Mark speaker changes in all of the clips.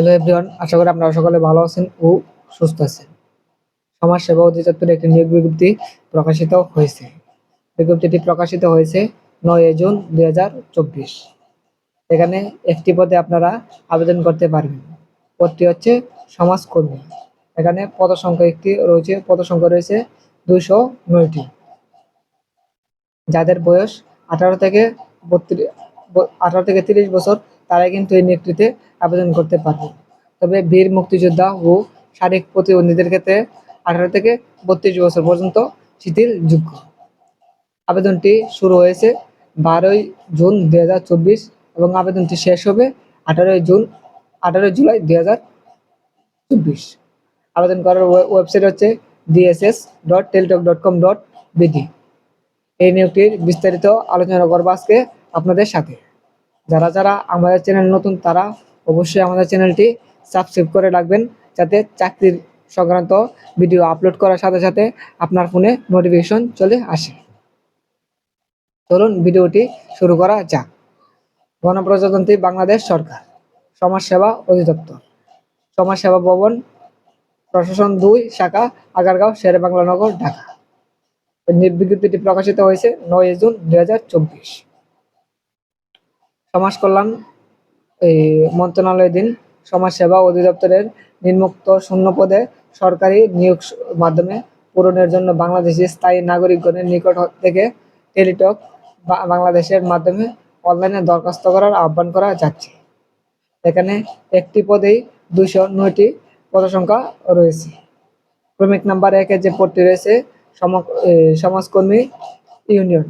Speaker 1: Hello everyone, আশা করি আপনারা সকলে ভালো আছেন ও সুস্থ আছেন। সমাজ সেবা অধিদপ্তরের একটি নিয়োগ বিজ্ঞপ্তি প্রকাশিত হয়েছে। বিজ্ঞপ্তিটি প্রকাশিত হয়েছে নয় জুন দুই হাজার চব্বিশ। এখানে একটি পদে আপনারা আবেদন করতে পারবেন। পদটি হচ্ছে সমাজকর্মী। এখানে পদ সংখ্যা একটি রয়েছে, পদ সংখ্যা রয়েছে দুইশো নয়টি। যাদের বয়স আঠারো থেকে বত্রিশ, আঠারো থেকে তিরিশ বছর তারাই কিন্তু এই নিয়োগটিতে আবেদন করতে পারবে। তবে বীর মুক্তিযোদ্ধা ও শারীরিক প্রতিবন্ধীদের ক্ষেত্রে আঠারো থেকে বত্রিশ বছর পর্যন্ত শিথিল যোগ্য। আবেদনটি শুরু হয়েছে বারোই জুন দুই হাজার চব্বিশ এবং আবেদনটি শেষ হবে আঠারোই জুন, আঠারোই জুলাই দুই হাজার চব্বিশ। আবেদন করার ওয়েবসাইট হচ্ছে DSS dot Teletalk dot com dot BD এই নিয়োগটির বিস্তারিত আলোচনা করব আজকে আপনাদের সাথে। যারা যারা আমাদের চ্যানেল নতুন, তারা অবশ্যই আমাদের চ্যানেলটি সাবস্ক্রাইব করে রাখবেন, যাতে চাকরির সংক্রান্ত ভিডিও আপলোড করার সাথে সাথে আপনার ফোনে নোটিফিকেশন চলে আসে। চলুন ভিডিওটি শুরু করা যাক। গণপ্রজাতন্ত্রী বাংলাদেশ সরকার, সমাজসেবা অধিদপ্তর, সমাজসেবা ভবন, প্রশাসন দুই, শাখা, আগারগাঁও, শেরে বাংলা নগর, ঢাকা। বিজ্ঞপ্তিটি প্রকাশিত হয়েছে নয় জুন দুই হাজার চব্বিশ। সমাজ কল্যাণ, এই মন্ত্রণালয়ের দিন সমাজ সেবা অধিদপ্তরের নিম্মুক্ত শূন্য পদে সরকারি নিয়োগ মাধ্যমে পূরণের জন্য বাংলাদেশি স্থায়ী নাগরিকগণের নিকট থেকে টেলিটক বাংলাদেশের মাধ্যমে অনলাইনে দরখাস্ত করার আহ্বান করা যাচ্ছে। এখানে একটি পদেই দুশো নয়টি পদসংখ্যা রয়েছে। ক্রমিক নাম্বার একে যে পদটি রয়েছে সমাজকর্মী ইউনিয়ন।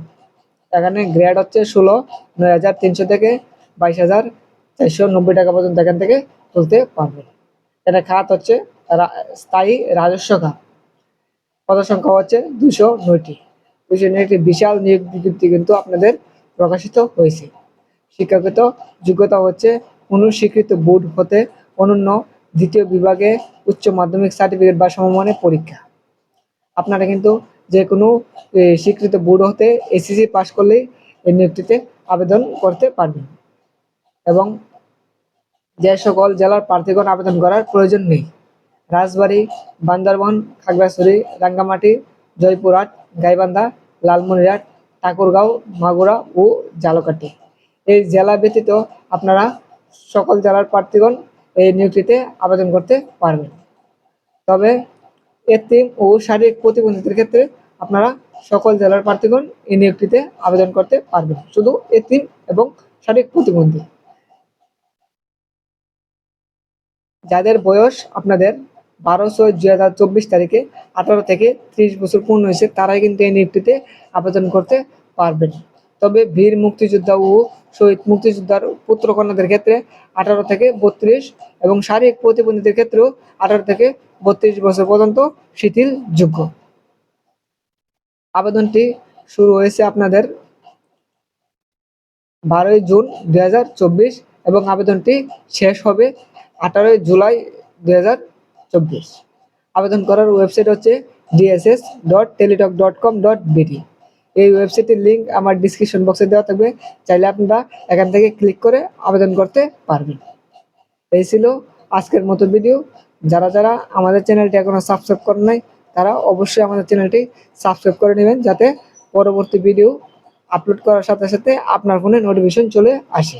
Speaker 1: এখানে গ্রেড হচ্ছে ষোলো, নয় হাজার তিনশো থেকে বাইশ হাজার চারশো নব্বই টাকা পর্যন্ত এখান থেকে তুলতে পারবে। এটা খাত হচ্ছে স্থায়ী রাজস্ব খাত। পদ সংখ্যা হচ্ছে? দুশো নয়টি। দুশো নয়টি বিশাল নিয়োগ বিজ্ঞপ্তি কিন্তু আপনাদের প্রকাশিত হয়েছে। শিক্ষাগত যোগ্যতা হচ্ছে কোনো স্বীকৃত বোর্ড হতে অনন্য দ্বিতীয় বিভাগে উচ্চ মাধ্যমিক সার্টিফিকেট বা সমমানের পরীক্ষা। আপনারা কিন্তু যে কোনো স্বীকৃত বোর্ড হতে এসিসি পাস করলেই এই নিয়োগটিতে আবেদন করতে পারবেন এবং যে সকল জেলার প্রার্থীগণ আবেদন করার প্রয়োজন নেই। রাজবাড়ী, বান্দরবন, খাগড়াছড়ি, রাঙ্গামাটি, জয়পুরহাট, গাইবান্ধা, লালমনিরহাট, ঠাকুরগাঁও, মাগুরা ও জালকাটি এই জেলা ব্যতীত আপনারা সকল জেলার প্রার্থীগণ এই নিয়োগটিতে আবেদন করতে পারবেন। তবে এতিম ও শারীরিক প্রতিবন্ধীদের ক্ষেত্রে আপনারা সকল জেলার প্রার্থীগণ এই নিয়োগটিতে আবেদন করতে পারবেন। শুধু এতিম এবং শারীরিক প্রতিবন্ধী। যাদের বয়স আপনাদের বারো ছয় দুই হাজার চব্বিশ তারিখে আঠারো থেকে ত্রিশ বছর পূর্ণ হয়েছে, তারাই কিন্তু এই নিয়োগটিতে আবেদন করতে পারবেন। তবে বীর মুক্তিযোদ্ধা ও শহীদ মুক্তিযোদ্ধার পুত্রকন্যাদের ক্ষেত্রে আঠারো থেকে বত্রিশ এবং শারীরিক প্রতিবন্ধীদের ক্ষেত্রেও আঠারো থেকে বত্রিশ বছর পর্যন্ত শিথিল যোগ্য আবেদনটি শুরু হয়েছে আপনাদের বারোই জুন দু হাজার চব্বিশ এবং আবেদনটি শেষ হবে আঠারোই জুলাই দু হাজার চব্বিশ। আবেদন করার ওয়েবসাইট হচ্ছে DSS dot Teletalk dot com dot BD এই ওয়েবসাইটের লিঙ্ক আমার ডিসক্রিপশন বক্সে দেওয়া থাকবে। চাইলে আপনারা এখান থেকে ক্লিক করে আবেদন করতে পারবেন। এই ছিল আজকের মতো ভিডিও যারা যারা আমাদের চ্যানেলটি এখনও সাবস্ক্রাইব করেন নাই তারা অবশ্যই আমাদের চ্যানেলটি সাবস্ক্রাইব করে নেবেন যাতে পরবর্তী ভিডিও আপলোড করার সাথে সাথে আপনার ফোনে নোটিফিকেশন চলে আসে।